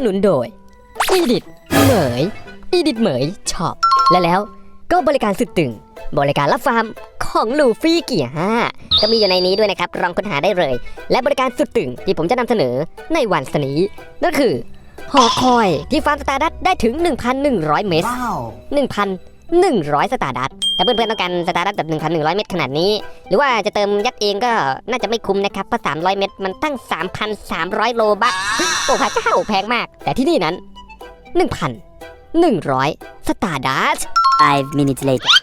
สนุนโดยอีดิทเหมยอีดิทเหมยช็อปและแล้วก็บริการสุดตึง บริการรับฟาร์มของลูฟี่เกียร์ห้าก็มีอยู่ในนี้ด้วยนะครับลองค้นหาได้เลย และบริการสุดตึงที่ผมจะนำเสนอในวันนี้นั่นคือหอคอยที่ฟาร์มสตาร์ดัตได้ถึง 1,100 เมตร 1,100 สตาร์ดัตถ้าเพื่อนๆต้องการสตาร์ดัตแบบ1,100 เมตรขนาดนี้ หรือว่าจะเติมยัดเองก็น่าจะไม่คุ้มนะครับเพราะ300 เมตรมันตั้ง 3,300 โลบัคโอ้พระเจ้าแพงมาก แต่ที่นี่นั้น 1,100 สตาร์ดัส Five minutes later.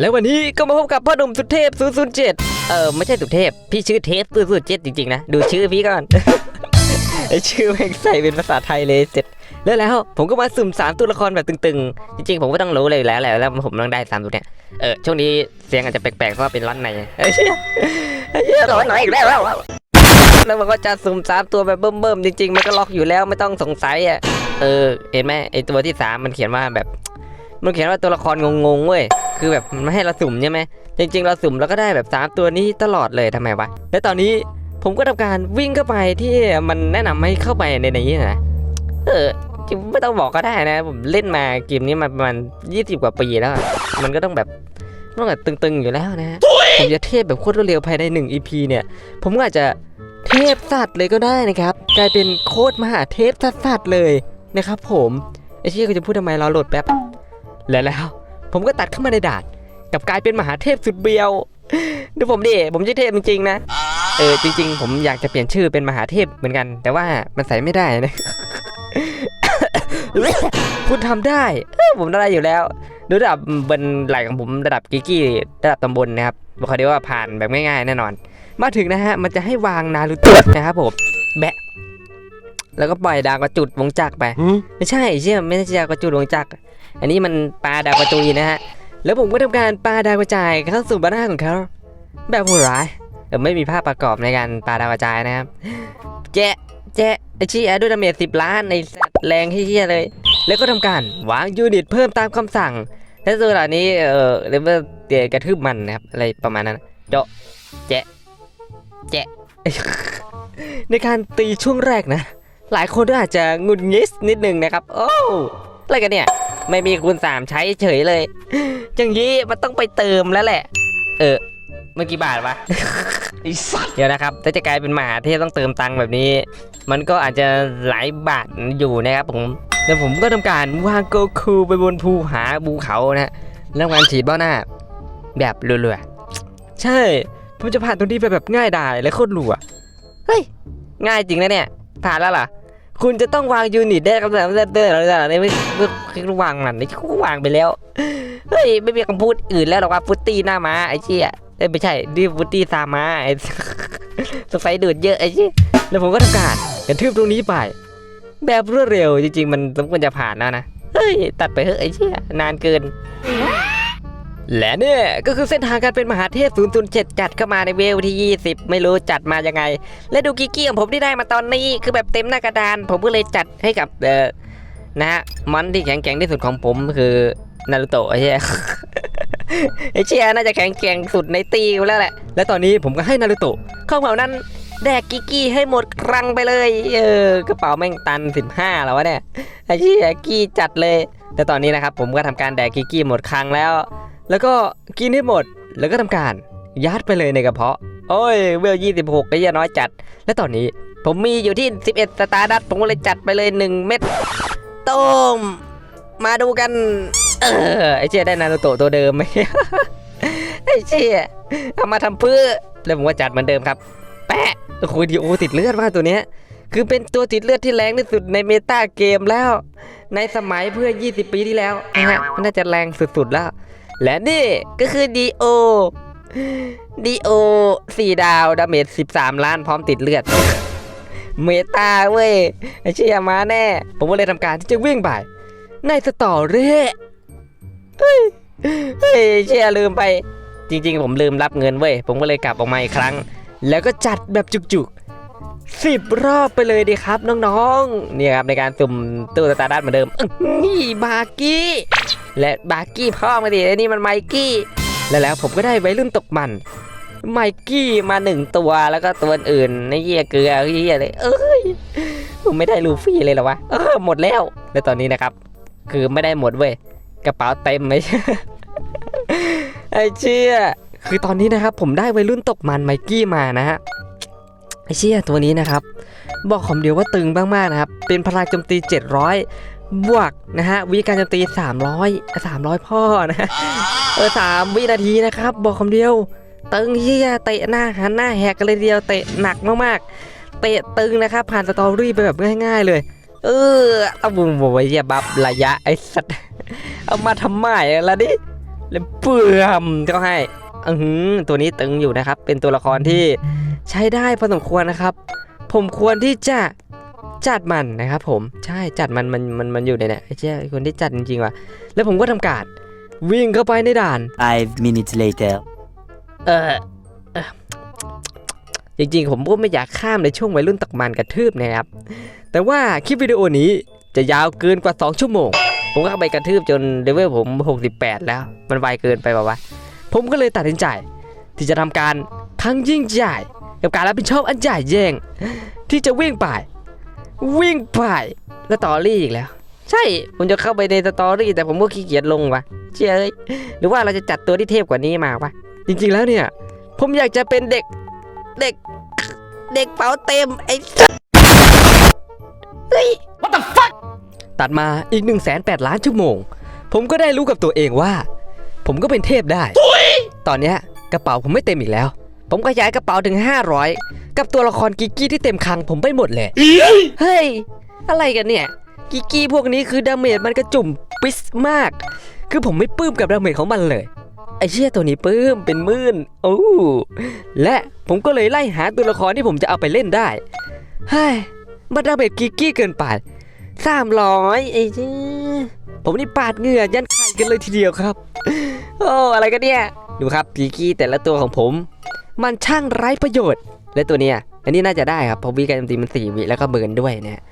แล้ววันนี้ก็มาพบกับพ่อหนุ่มสุดเทพ007 เออไม่ใช่สุดเทพ พี่ชื่อเทพ007 จริงๆนะ ดูชื่อพี่ก่อน ไอชื่อแม่งใส่เป็นภาษาไทยเลยเสร็จแล้วแล้ว ผมก็มาสุ่มสามตัวละครแบบตึงๆ จริงๆ ผมก็ต้องรู้เลยแล้วแหละแล้วผมต้องได้สามตัวเนี้ยเออช่วงนี้เสียงอาจจะแปลกๆเพราะว่าเป็นร้อนในเอ้เชี่ยไอ้เชี่ยร้อนในอีกแล้วแล้วมันก็จะสุ่มสามตัวแบบเบิ่มๆจริง ๆ มันก็ล็อกอยู่แล้วไม่ต้องสงสัยอะเออเห็นไหมไอตัวที่สามมันเขียนว่าแบบ มันเขียนว่าตัวละครงงๆเว้ยคือแบบมันไม่ให้เราสุ่มใช่ไหมจริง ๆ เราสุ่มเราก็ได้แบบสามตัวนี้ตลอดเลยทำไมวะและตอนนี้ ผมก็ทำการวิ่งเข้าไปที่มันแนะนำให้เข้าไปในนี้นะเออจริงไม่ต้องบอกก็ได้นะ ผมเล่นมาเกมนี้มาประมาณ20กว่าปีแล้วอะมันก็ต้องแบบต้องแบบตึงๆอยู่แล้วนะ ผมจะเทพแบบโคตรรวดเร็วภายใน1 EP เนี่ย ผมก็อาจจะเทพสัตว์เลยก็ได้นะครับ กลายเป็นโคตรมหาเทพสัตว์ๆเลยนะครับ ผมไอ้เชี่ยก็จะพูดทำไมรอโหลดแป๊บและแล้ว ผมก็ตัดเข้ามาในด่านกลับกลายเป็นมหาเทพสุดเบียวดูผมดิผมชื่อเทพจริงๆนะ เออจริง ๆ ผมอยากจะเปลี่ยนชื่อเป็นมหาเทพเหมือนกัน แต่ว่ามันใส่ไม่ได้นะ คุณทำได้เออผมได้อยู่แล้วระดับบนไหลของผมระดับกิกกี้ระดับตำบลนะครับบอกเขาได้ว่าผ่านแบบง่ายๆแน่นอน มาถึงนะฮะ มันจะให้วางนารูโตะนะครับผมแบะ แล้วก็ปล่อยดาวกระจุดวงจักรไป ไม่ใช่เชื่อไม่ใช่ดาวกระจุดวงจักรอันนี้มันปลาดาวกระจุยนะฮะแล้วผมก็ทำการปลาดาวกระจายเข้าสู่บ้านหน้าของเขาแบบโหดร้ายเออ ไม่มีภาพประกอบในการปาดาวกระจายนะครับแจ๊ะแจ๊ะไอชี้แอด้วยดาเมจสิบล้านในแรงที่เชี่ยเลย แล้วก็ทำการวางยูนิตเพิ่มตามคำสั่งและส่วเหล่านี้เออเรียกว่าเตียกระทืบมันนะครับอะไรประมาณนั้นโจะแจ๊ะแจ๊ะในการตีช่วงแรกนะ หลายคนก็อาจจะงุดหงิดนิดนึงนะครับ โอ้อะไรกันเนี่ย ไม่มีคูณสามใช้เฉยเลยอย่างนี้มันต้องไปเติมแล้วแหละ เออ มื่อกี่บาทวะไอ้สัสเดี๋ยวนะครับถ้าจะกลายเป็นมหาเทพต้องเติมตังค์แบบนี้ มันก็อาจจะหลายบาทอยู่นะครับผมแล้วผมก็ทำการวางโกคูไปบนภูหาภูเขานะฮะแล้วการฉีดเบ้าหน้า แบบรัวๆใช่ ผมจะผ่านตรงนี้ไปแบบง่ายดายและโคตรรัวเฮ้ยง่ายจริงนะเนี่ยผ่านแล้วเหรอคุณจะต้องวางยูนิตได้คำสั่งเตือนอะไรต่างๆไม่ไม่ไม่วางมันนี่วางไปแล้ว เฮ้ย ไม่มีคำพูดอื่นแล้วหรอกว่าฟุตตี้หน้าม้าไอ้เชี่ย เอ้ยไม่ใช่ดิฟุตตี้ซามาไอ้สงสัยดูดเยอะไอ้ชี่ยแล้วผมก็ทำการกระทืบตรงนี้ไป แบบรวดเร็วจริงๆ มันสมควรจะผ่านแล้วนะ เฮ้ย ตัดไปเถอะไอ้เชี่ยนานเกิน และเนี่ยก็คือเส้นทางการเป็นมหาเทพ 007 จัดเข้ามาในเวลที่ 20 ไม่รู้จัดมายังไง และดูกิกกี้ของผมที่ได้มาตอนนี้คือแบบเต็มหน้ากระดาน ผมก็เลยจัดให้กับเออนะฮะมอนที่แข็งแกร่งที่สุดของผมคือนารูโตะไอ้ชี่ ไอ้เชี่ยน่าจะแข็งแกร่งสุดในตีกูแล้วแหละ และตอนนี้ผมก็ให้นารูโตะเข้าเหล่านั้นแดกกิกกี้ให้หมดครังไปเลย เออกระเป๋าแม่งตัน15แล้ววะเนี่ยไอ้เชี่ยกี้จัดเลยแต่ตอนนี้นะครับผมก็ทำการแดกกิกกี้หมดครังแล้ว แล้วก็กินให้หมดแล้วก็ทำการยัดไปเลยในกระเพาะ โอ้ยเวล26ไอ้เหี้ยน้อยจัด และตอนนี้ผมมีอยู่ที่ 11 สตาร์ดัตผมก็เลยจัดไปเลย 1 เม็ดต้ม มาดูกัน เออไอ้เชี่ยได้นารูโตะตัวเดิมไหมไอ้เชี่ยเอามาทำเพื่อแล้วผมก็จัดเหมือนเดิมครับ แปะโอ้โหดีโอติดเลือดมากตัวเนี้ยคือเป็นตัวติดเลือดที่แรงที่สุดในเมตาเกมแล้ว ในสมัยเพื่อ 20 ปีที่แล้วนะฮะมันน่าจะแรงสุดๆแล้ว และนี่ก็คือดีโอดีโอสี่ดาวดาเมจ13 ล้านพร้อมติดเลือด เมตาเว้ยไอเชี่ยมาแน่ ผมก็เลยทำการที่จะวิ่งไป ในสตอรี่ เฮ้ยเฮ้ยเชี่ยลืมไป จริง ๆ ผมลืมรับเงินเว้ย ผมก็เลยกลับออกมาอีกครั้ง แล้วก็จัดแบบจุกๆสิบรอบไปเลยดีครับน้องๆเนี่ยครับในการสุ่มตู้สตาร์ดัตเหมือนเดิมนี่บาร์กี้ และบาร์กี้พ่อมาดิไอ้นี่มันไมกี้ และแล้วผมก็ได้ไว้รุ่นตกมันไมกี้มาหนึ่งตัวแล้วก็ตัวอื่นในเหี้ยเกลือเหี้ยเลยเอ้ยผมไม่ได้ลูฟี่เลยหรอวะเออหมดแล้ว แล้วตอนนี้นะครับ คือไม่ได้หมดเว้ย กระเป๋าเต็มไหมไอ้เชี่ยคือตอนนี้นะครับผมได้วัยรุ่นตกมันไมกี้มานะฮะไอ้เชี่ยตัวนี้นะครับ บอกคำเดียวว่าตึงมากๆนะครับ เป็นพลังโจมตี 700 บวกนะฮะวิการโจมตี 300 300 พ่อนะฮะเออสามวินาทีนะครับ บอกคำเดียว ตึงเฮียเตะหน้าหันหน้าแหกกันเลยทีเดียวเตะหนักมากๆ เตะตึงนะครับ ผ่านสตอรี่ไปแบบง่าย ๆ เลย เออเอาบุ้มบอยอย่าบับระยะไอ้สัตว์ เอามาทำไมล่ะดิแล้วเปื่อมก็ให้อือหือตัวนี้ตึงอยู่นะครับ เป็นตัวละครที่ใช้ได้พอสมควรนะครับ ผมควรที่จะจัดมันนะครับ ผมใช่จัดมันมันมันมันอยู่ในเนี่ยไอ้เจ้าไอ้คนที่จัดจริงๆว่ะแล้วผมก็ทำการวิ่งเข้าไปในด่าน Five minutes later. เออเอ่อจริงๆ ผมก็ไม่อยากข้ามในช่วงวัยรุ่นตกมันกระทืบนะครับ แต่ว่าคลิปวิดีโอนี้จะยาวเกินกว่า 2 ชั่วโมง ผมก็ไปกระทืบจนเลเวลผม 68 แล้ว มันไวเกินไปป่าวะผมก็เลยตัดสินใจที่จะทำการครั้งยิ่งใหญ่กับการรับผิดชอบอันใหญ่แย่งที่จะวิ่งไปวิ่งไปแล้วตอรี่อีกแล้ว ใช่ผมจะเข้าไปในสตอรี่แต่ผมก็ขี้เกียจลงวะเจ้ยหรือว่าเราจะจัดตัวที่เทพกว่านี้มาวะจริงๆแล้วเนี่ย ผมอยากจะเป็นเด็กเด็กเด็กเป๋าเต็มไอ้สัสเฮ้ย What the fuck ตัดมาอีก1นึ่งแสนแปดล้านชั่วโมง ผมก็ได้รู้กับตัวเองว่า ผมก็เป็นเทพได้ ตอนเนี้ยกระเป๋าผมไม่เต็มอีกแล้ว ผมขยายกระเป๋าถึง 500 กับตัวละครกิกกี้ที่เต็มคลังผมไปหมดเลย เฮ้ย อะไรกันเนี่ย กิกกี้พวกนี้คือดาเมจมันกระจุ่มปิสมาก คือผมไม่ปลื้มกับดาเมจของมันเลยไอเชี่ยตัวนี้ปลื้มเป็นหมื่นโอ้และผมก็เลยไล่หาตัวละครที่ผมจะเอาไปเล่นได้เฮ้ยมันดาเมจกิกกี้เกินไป สามร้อยไอ้เชี่ผมนี่ปาดเหงื่อยันไข่กันเลยทีเดียวครับ โอ้อะไรกันเนี่ยดูครับกิกกี้แต่ละตัวของผม มันช่างไร้ประโยชน์ และตัวเนี้ยอันนี้น่าจะได้ครับเพราะวิการตีมันสี่วิแล้วก็เบิร์นด้วยนะ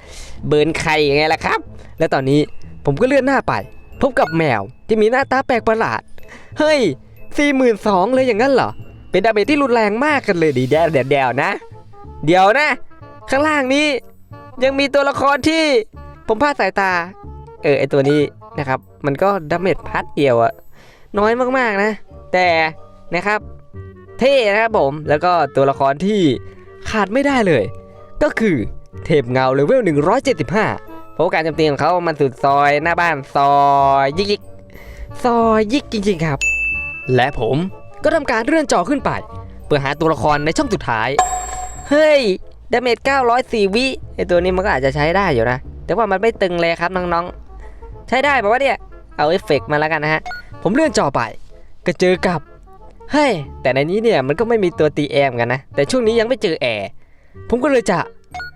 เบิร์นไข่ยังไงล่ะครับ และตอนนี้ผมก็เลื่อนหน้าไป พบกับแมวที่มีหน้าตาแปลกประหลาด เฮ้ยสี่หมื่นสองเลยอย่างนั้นเหรอ เป็นดาเมจที่รุนแรงมากกันเลยดีเดี๋ยวเดียวเดียวนะ เดี๋ยวนะ ข้างล่างนี้ยังมีตัวละครที่ ผมพลาดสายตา เออไอตัวนี้นะครับ มันก็ดาเมจพัดเดียวอะน้อยมากๆนะ แต่นะครับ เท่นะครับผมแล้วก็ตัวละครที่ขาดไม่ได้เลย ก็คือเทพเงาเลเวล 175 เพราะว่าการโจมตีของเขามันสุดซอยหน้าบ้านซอยยิกยิกซอยยิกจริงๆครับ และผมก็ทำการเลื่อนจอขึ้นไป เพื่อหาตัวละครในช่องสุดท้าย เฮ้ยดาเมจ904 วิไอตัวนี้มันก็อาจจะใช้ได้อยู่นะ แต่ว่ามันไม่ตึงเลยครับน้องๆ ใช้ได้ปะวะเนี่ยเอาเอฟเฟกต์มาแล้วกันนะฮะ ผมเลื่อนจอไป ก็เจอกับ เฮ้ย แต่ในนี้เนี่ยมันก็ไม่มีตัวตีแอมกันนะ แต่ช่วงนี้ยังไม่เจอแอร์ ผมก็เลยจะ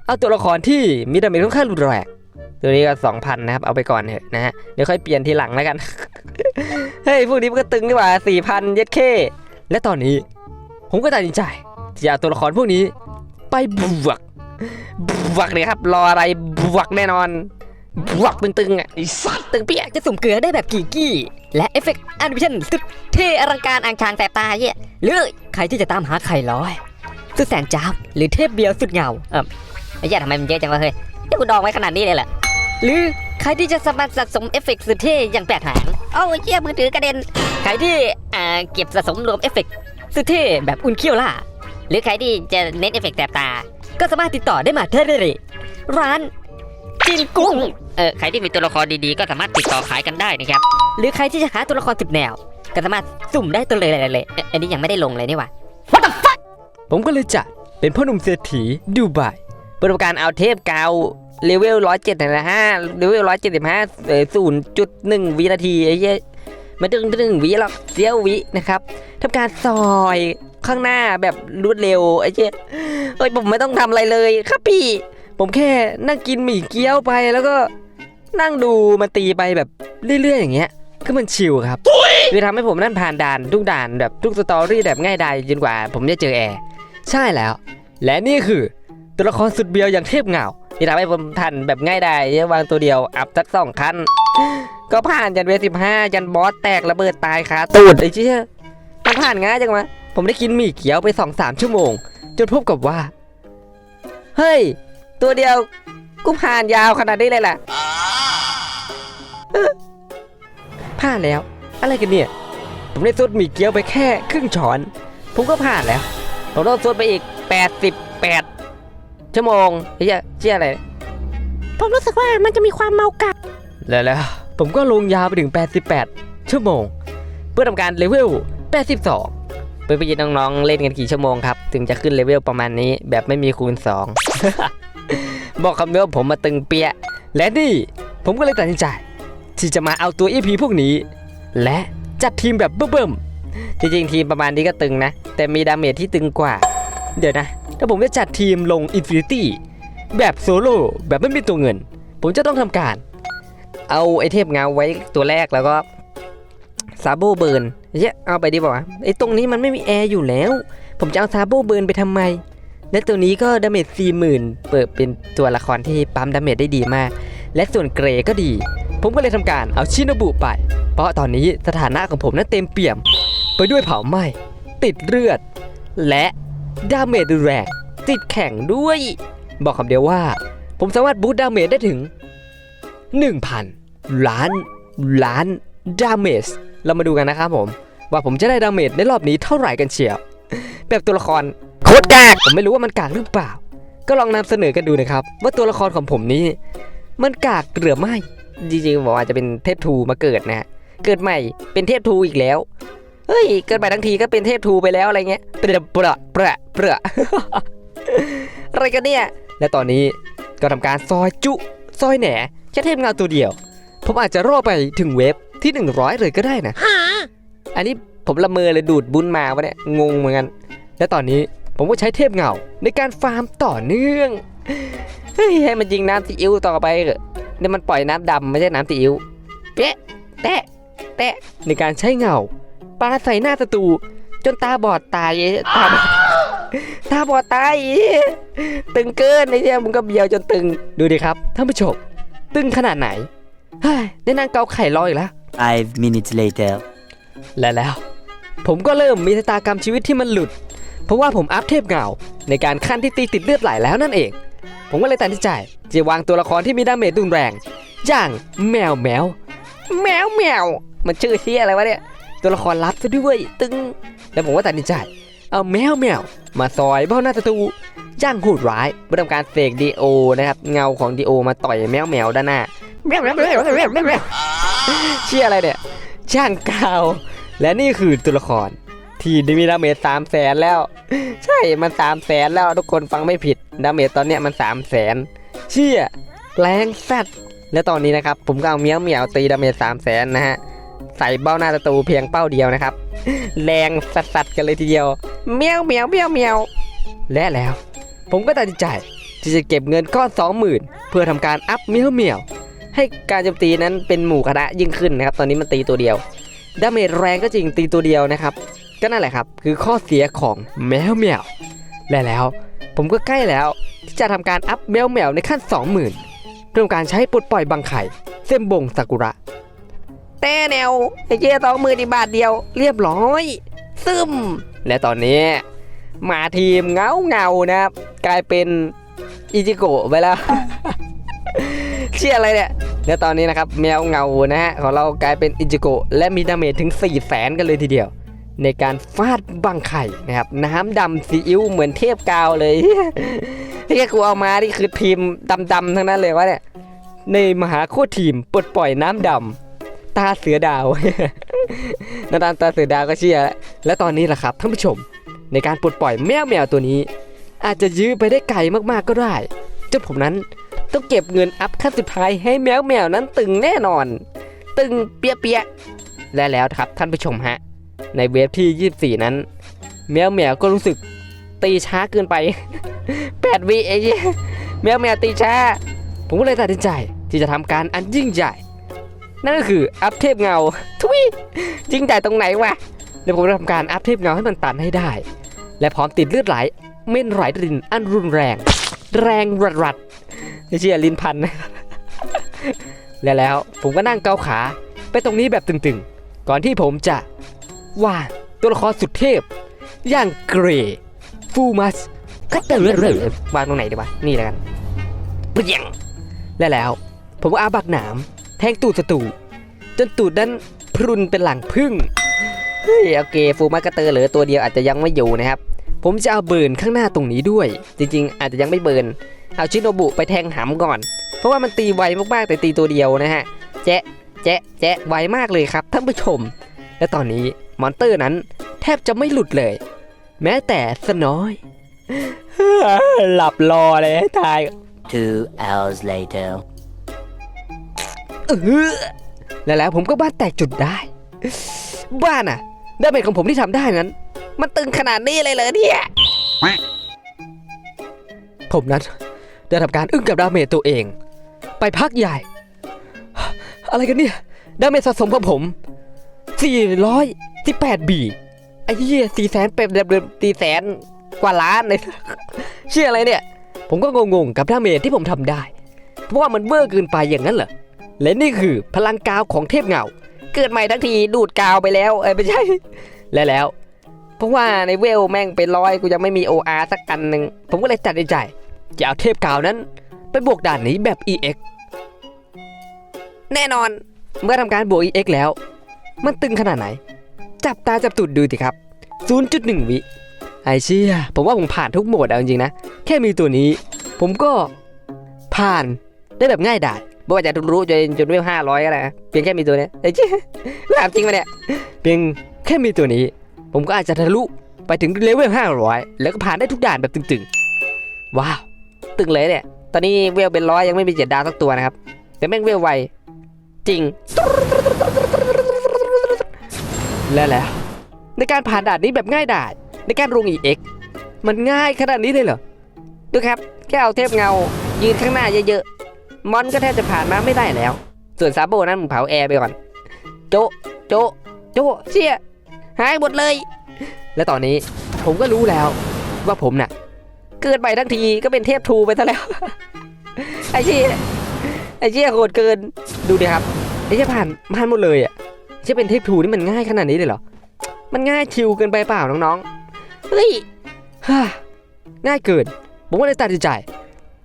เอาตัวละครที่มีดาเมจค่อนข้างรุนแรงตัวนี้ก็2,000นะครับ เอาไปก่อนเถอะนะฮะ เดี๋ยวค่อยเปลี่ยนทีหลังแล้วกัน เฮ้ยพวกนี้มันก็ตึงดีกว่า4,000เย็ดเค และตอนนี้ ผมก็ตัดสินใจจะเอาตัวละครพวกนี้ ไปบวก บวกเลยครับ รออะไรบวกแน่นอนบวกตึงๆอะไอ้สัตว์ตึงเปี้ยจะสุ่มเกลือได้แบบกี่กี้ และเอฟเฟกต์แอนิเมชันสุดเท่อลังการอ่างชางแสบตาเยี่ยหรือใครที่จะตามหาไข่ลอยสุดแสนจ้าบหรือเทพเบียวสุดเงาเออไอ้เหี้ยทำไมมันเยอะจังวะเฮ้ยนี่กูดองไว้ขนาดนี้เลยเหรอหรือใครที่จะสามารถสะสมเอฟเฟกต์สุดเท่อย่างแปดหางเอ้าไอ้เหี้ยมือถือกระเด็นใครที่อ่าเก็บสะสมรวมเอฟเฟกต์สุดเท่แบบอุ่นเขี้ยวล่าหรือใครที่จะเน้นเอฟเฟกต์แสบตา ก็สามารถติดต่อได้มาได้เลยร้านจินกุ้ง เออใครที่มีตัวละครดีๆ ก็สามารถติดต่อขายกันได้นะครับ หรือใครที่จะหาตัวละครสุดแนว ก็สามารถสุ่มได้ตัวเลยเลยเลยเอ๊ะอันนี้ยังไม่ได้ลงเลยนี่หว่าผมก็เลยจัดเป็นพ่อหนุ่มเศรษฐีดูไบเปิดประการเอาเทพเกาเลเวลร้อยเจ็ดนะฮะเลเวลร้อยเจ็ดสิบห้าศูนย์จุดหนึ่งวินาทีไอ้เหี้ยไม่ถึงหนึ่งวิหรอกเสี้ยววินะครับทำการซอย ข้างหน้าแบบรวดเร็วไอ้เจ๊เอ้ยผมไม่ต้องทำอะไรเลยครับพี่ ผมแค่นั่งกินหมี่เกี๊ยวไปแล้วก็นั่งดูมันตีไปแบบเรื่อยๆอย่างเงี้ยคือมันชิลครับคือทำให้ผมนั่นผ่านด่านทุกด่านแบบทุกสตอรี่แบบง่ายดายจนกว่า ผมจะเจอแอร์ใช่แล้ว และนี่คือตัวละครสุดเบียวอย่างเทพเงาที่ทำให้ผมทันแบบง่ายดายวางตัวเดียวอัพสักสองคันก็ผ่านยันเวสิบห้ายันบอสแตกระเบิดตายคาตูดไอ้เชี่ยมันผ่านง่ายจังวะ ผผมได้กินหมี่เกี๊ยวไปสองสามชั่วโมง จนพบกับว่า เฮ้ย ตัวเดียวกูผ่านยาวขนาดนี้เลยแหละเอ้อผ่านแล้ว อะไรกันเนี่ย ผมได้ซดหมี่เกี๊ยวไปแค่ครึ่งช้อน ผมก็ผ่านแล้ว ผมต้องซดไปอีก 88 ชั่วโมงเฮ้ยเชี่ยอะไร ผมรู้สึกว่ามันจะมีความเมากะแล้วแล้วผมก็ลงยาวไปถึง 88 ชั่วโมง เพื่อทำการเลเวล 82 ไปไปยินน้องๆเล่นกันกี่ชั่วโมงครับ ถึงจะขึ้นเลเวลประมาณนี้ แบบไม่มีคูณ 2 บอกคำเดียวผมมาตึงเปียและนี่ ผมก็เลยตัดสินใจ ที่จะมาเอาตัว EP พวกนี้ และจัดทีมแบบเบิ่มๆจริงๆทีมประมาณนี้ก็ตึงนะ แต่มีดาเมจที่ตึงกว่า เดี๋ยวนะ ถ้าผมจะจัดทีมลง Infinity แบบโซโล่แบบไม่มีตัวเงิน ผมจะต้องทำการ เอาไอเทพเงาไว้ตัวแรกแล้วก็ ซาโบเบิร์นเยเอาไปดีป่าวะไอตรงนี้มันไม่มีแอร์อยู่แล้ว ผมจะเอาซาโบเบิร์นไปทำไม และตัวนี้ก็ดาเมจสี่หมื่นเปิดเป็นตัวละครที่ปั๊มดาเมจได้ดีมาก และส่วนเกรก็ดี ผมก็เลยทำการเอาชินบุไป เพราะตอนนี้สถานะของผมนั้นเต็มเปี่ยม ไปด้วยเผาไหม้ติดเลือด และดาเมจแรงติดแข็งด้วย บอกคำเดียวว่า ผมสามารถบูตดาเมจได้ถึง 1,000 ล้าน ล้านดาเมจ เรามาดูกันนะครับผม ว่าผมจะได้ดาเมจในรอบนี้เท่าไหร่กันเชียว แบบตัวละครโคตรกากผมไม่รู้ว่ามันกากหรือเปล่า ก็ลองนำเสนอกันดูนะครับ ว่าตัวละครของผมนี้ มันกากหรือไม่จริงๆบอกว่าจะเป็นเทพทูมาเกิดนะฮะเกิดใหม่เป็นเทพทูอีกแล้วเฮ้ยเกิดใหม่ทั้งทีก็เป็นเทพทูไปแล้วอะไรเงี้ยเปรอะเปรอะเปรอะเปรอะอะไรกันเนี่ยและตอนนี้ก็ทำการซอยจุซอยแหนแค่เทพเงาตัวเดียว ผมอาจจะรอไปถึงเว็บ ที่ 100 เลยก็ได้นะ อันนี้ผมละเมอเลยดูดบุญมาวะเนี่ยงงเหมือนกัน และตอนนี้ผมก็ใช้เทพเงาในการฟาร์มต่อเนื่องเฮ้ยให้มันยิงน้ำซีอิ๊วต่อไปเถอะเนี่ยมันปล่อยน้ำดำไม่ใช่น้ำซีอิ๊วเป๊ะแตะแตะในการใช้เงาปาใส่หน้าศัตรูจนตาบอดตายตาบอดตาบอดตายตึงเกินไอ้เนี่ยมึงก็เบียวจนตึงดูดิครับท่านผู้ชมตึงขนาดไหนเฮ้ยได้นั่งเกาไข่รออีกแล้ว Five minutes later. และแล้ว ผมก็เริ่มมีชะตากรรมชีวิตที่มันหลุด เพราะว่าผมอัพเทพเงาในการขั้นที่ตีติดเลือดไหลแล้วนั่นเอง ผมก็เลยตัดสินใจจะวางตัวละครที่มีดาเมจรุนแรง อย่างแมวแมว แมวแมว มันชื่อเที่ยอะไรวะเนี่ย ตัวละครลับซะด้วย ตึงแล้วผมก็ตัดสินใจเอาแมวแมวมาซอยเบ้าหน้าศัตรูย่างโหดร้ายเพื่อทำการเสกดีโอนะครับ เงาของดีโอมาต่อยแมวแมวด้านหน้า เชี่ยอะไรเนี่ยช่างกาว และนี่คือตัวละคร ที่ด้มีดาเมจสามแสนแล้ว ใช่มันสามแสนแล้วทุกคนฟังไม่ผิดดาเมจตอนเนี้ยมันสามแสนเชี่ยแรงแฟดและตอนนี้นะครับผมก็เอาเมียวเหมียวตีดาเมจสามแสนนะฮะใส่เบ้าหน้าศัตรูเพียงเป้าเดียวนะครับ แรงสัดๆกันเลยทีเดียวเมียวเหมียวเมียวเมียวและแล้ว ผมก็ตัดสินใจที่จะเก็บเงินก้อนสองหมื่นเพื่อทำการอัพเมียวเมียว ให้การโจมตีนั้นเป็นหมู่คณะยิ่งขึ้นนะครับ ตอนนี้มันตีตัวเดียวดาเมจแรงก็จริงตีตัวเดียวนะครับ ก็นั่นแหละครับ คือข้อเสียของแมวแมวและแล้ว ผมก็ใกล้แล้วที่จะทำการอัพแมวแมวในขั้น 20,000เริ่มการใช้ปลดปล่อยบังไข่เส้นบงซากุระแต่แนวไอ้เจ๊สองหมื่นอีบาทเดียว เรียบร้อย ซึม และตอนนี้มาทีมเงาเงาๆนะครับ กลายเป็นอิจิโกะไปแล้ว เชื่ออะไรเนี่ย และตอนนี้นะครับแมวเงานะฮะของเรากลายเป็นอิจิโกะและมีดาเมจถึง 4 0 0แสนกันเลยทีเดียว ในการฟาดบังไข่นะครับ น้ำดำซีอิ๊วเหมือนเทพกาวเลยที่แค่กูเอามานี่คือทีมดำๆทั้งนั้นเลยวะเนี่ยในมหาโคตรทีมปลดปล่อยน้ำดำตาเสือดาวน้ำตาตาเสือดาวก็เชื่อแล้วและตอนนี้แหละครับท่านผู้ชม ในการปลดปล่อยแมวแมวตัวนี้ อาจจะยื้อไปได้ไกลมากๆก็ได้จนผมนั้น ต้องเก็บเงินอัพขั้นสุดท้ายให้แมวแมวนั้นตึงแน่นอน ตึงเปียเปียๆและแล้วครับท่านผู้ชมฮะ ในเวฟที่ 24 นั้น แมวแมวก็รู้สึกตีช้าเกินไป 8วิเองแมวแมวตีช้า ผมก็เลยตัดสินใจที่จะทำการอันยิ่งใหญ่ นั่นก็คืออัพเทพเงาทุยยิ่งใหญ่ตรงไหนวะเดี๋ยวผมจะทำการอัพเทพเงาให้มันตันให้ได้ และพร้อมติดเลือดไหลเม่นไหลรินอันรุนแรง แรงรัดรัดๆไม่เชื่อลิ้นพันและแล้วผมก็นั่งเกาขาไปตรงนี้แบบตึงๆ ก่อนที่ผมจะวางตัวละครสุดเทพ อย่างเกรฟูมัสก็เติมเรื่อยๆวางตรงไหนดีวะ นี่แล้วกันเปรียงและแล้ว ผมก็อาบักหนาม แทงตูดศัตรูจนตูดนั้นพรุนเป็นหลังพึ่งเฮ้ยโอเค ฟูมัสกระเตอเหลือตัวเดียวอาจจะยังไม่อยู่นะครับ ผมจะเอาเบิร์นข้างหน้าตรงนี้ด้วย จริงๆ อาจจะยังไม่เบิร์นเอาชิโนบุไปแทงหำก่อน เพราะว่ามันตีไวมากๆแต่ตีตัวเดียวนะฮะแจ๊ะแจ๊ะแจ๊ะไวมากเลยครับท่านผู้ชม และตอนนี้มอนเตอร์นั้น แทบจะไม่หลุดเลย แม้แต่สน้อย หลับรอเลยให้ตาย Two hours later. เออแล้วแล้วผมก็บ้านแตกจุดได้ บ้านอะดาเมจของผมที่ทำได้นั้น มันตึงขนาดนี้เลยเหรอเนี่ย ผมนั้นได้ทำการอึ้งกับดาเมจตัวเอง ไปพักใหญ่ อะไรกันเนี่ย ดาเมจสะสมของผม 418 บี ไอ้เหี้ย4แสนเป็นเดือนตีแสนกว่าล้านเลยเชื่ออะไรเนี่ย ผมก็งงๆกับดาเมจที่ผมทำได้ เพราะว่ามันเวอร์เกินไปอย่างนั้นเหรอ และนี่คือพลังกาวของเทพเงา เกิดใหม่ทั้งทีดูดกาวไปแล้ว เอ้ยไม่ใช่ และแล้ว เพราะว่าในเวลแม่งเป็นร้อยกูยังไม่มี OR สักอันหนึ่ง ผมก็เลยตัดใจจะเอาเทพกาวนั้น ไปบวกด่านนี้แบบ EX แน่นอนเมื่อทำการบวก EX แล้ว มันตึงขนาดไหน จับตาจับตุดดูสิครับ 0.1 วิไอเชี่ยผมว่าผมผ่านทุกโหมดเอาจริงๆนะ แค่มีตัวนี้ ผมก็ผ่านได้แบบง่ายดายไม่ว่าจะรู้จนจนเวลห้าร้อยก็ได้เพียงแค่มีตัวนี้ไอ้เจ๊ถามจริงมาเนี่ย เพียงแค่มีตัวนี้ ผมก็อาจจะทะลุไปถึงเลเวลห้าร้อยแล้วก็ผ่านได้ทุกด่านแบบตึงๆ ว้าว ตึงเลยเนี่ย ตอนนี้เวลเป็นร้อยยังไม่มีเจ็ดดาวสักตัวนะครับ แต่แม่งเวลไว จริง และแล้ว ในการผ่านด่านนี้แบบง่ายดายในการลง EX มันง่ายขนาดนี้เลยเหรอ ดูครับ แค่เอาเทพเงา ยืนข้างหน้าเยอะๆ มอนก็แทบจะผ่านมาไม่ได้แล้ว ส่วนซาโบนั้นมึงเผาแอร์ไปก่อน โจะโจะโจะเชี่ย หายหมดเลย และตอนนี้ผมก็รู้แล้วว่าผมน่ะ เกิดไปทั้งทีก็เป็นเทพทูไปซะแล้ว ไอ้เชี่ยไอ้เชี่ยโหดเกินดูดิครับไอ้เชี่ยผ่านผ่านหมดเลยอะเชี่ยเป็นเทพทูนี่มันง่ายขนาดนี้เลยเหรอมันง่ายชิวเกินไปเปล่าน้องๆเฮ้ยฮ่าง่ายเกิน ผมก็เลยตัดสินใจ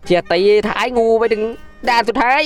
เจียตีท้ายงูไปถึงด่านสุดท้าย